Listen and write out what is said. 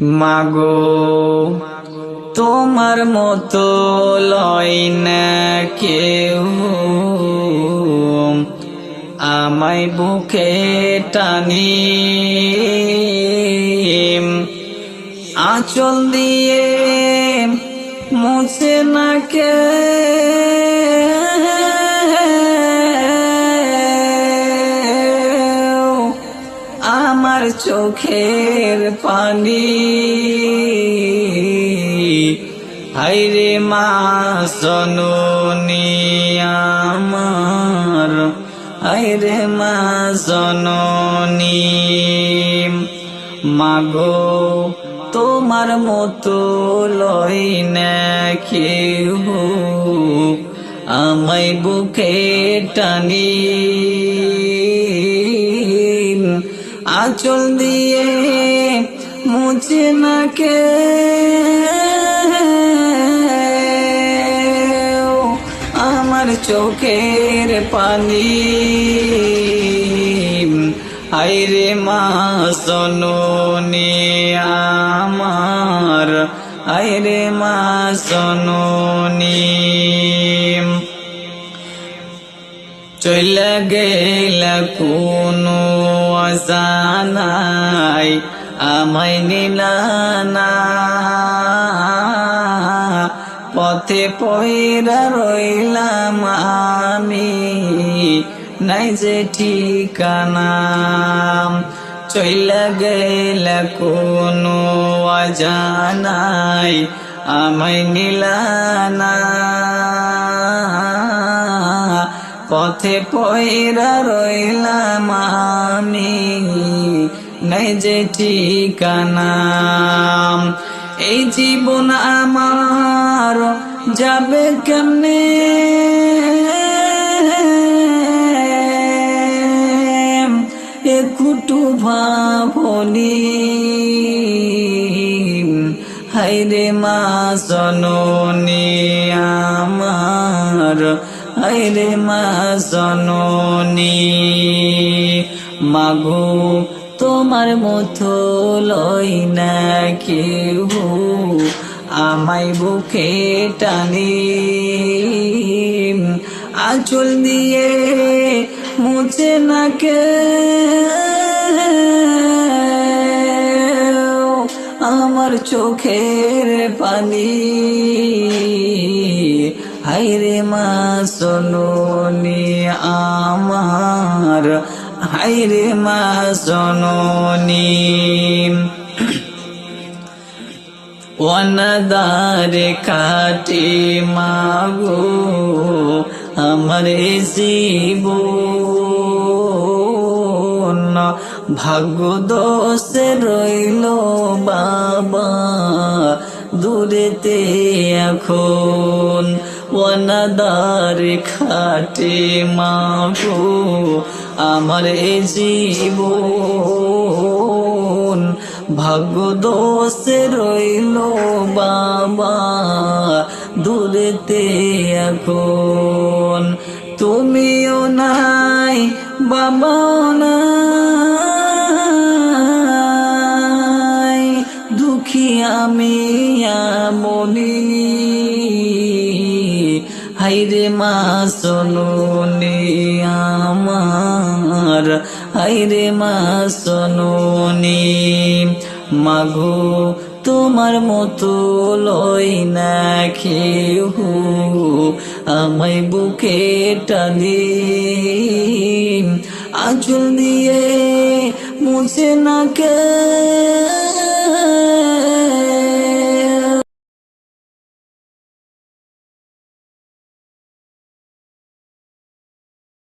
মাগো তোমার মতো লয় না কেউ। আমায় বুকে টানি। আঁচল দিয়ে মুছে না কে। চোখের পানি। হাইরে মা সননি আমার। হাইরে মা সননি মাগো, তোমার মতো লয় না কেউ আমায় বুকে টানি। আঁচল দিয়ে মুছে না কে আমার চোখের পানি। আইরে মা সননি আমার। আইরে মা সননি চলে গেল কোনো জানাই আমায় নিলানা পথে পয়রা রইলাম আমি, নাই যে ঠিকানা। চলে গেল কোনো জানাই আমায় নিলানা পথে পয়রা রইলাম আমি, নাই যে ঠিকানা। এই জীবন আমার যাবে কেমনে? একুটু ভাবনি হাইরে মা সননি হাইরে মা সননি মাগো, তোমার মতো লই না কেউ আমায় বুকে টানি। আঁচল দিয়ে মুছে না কে আমার চোখের পানি। হাইরে মা সননি আমার। হাইরে মা সননি ওয়ানাদারে কাটে মাগো আমার জীবন। ভাগ্য দোষে রইল বাবা, দূরেতে এখন। ওয়ানাদার খাটে মাগো আমার এই জীবন। ভাগ্য দোষে রইল বাবা, দূরেতে এখন। তুমিও নাই, বাবাও নাই। দুঃখী আমি হাইরে মা সনুনি আমার। হাইরে মা সনুনি মাগো, তোমার মতো লই না খেউ আমায় বুকে টানি। আঁচল দিয়ে মুছে না কে।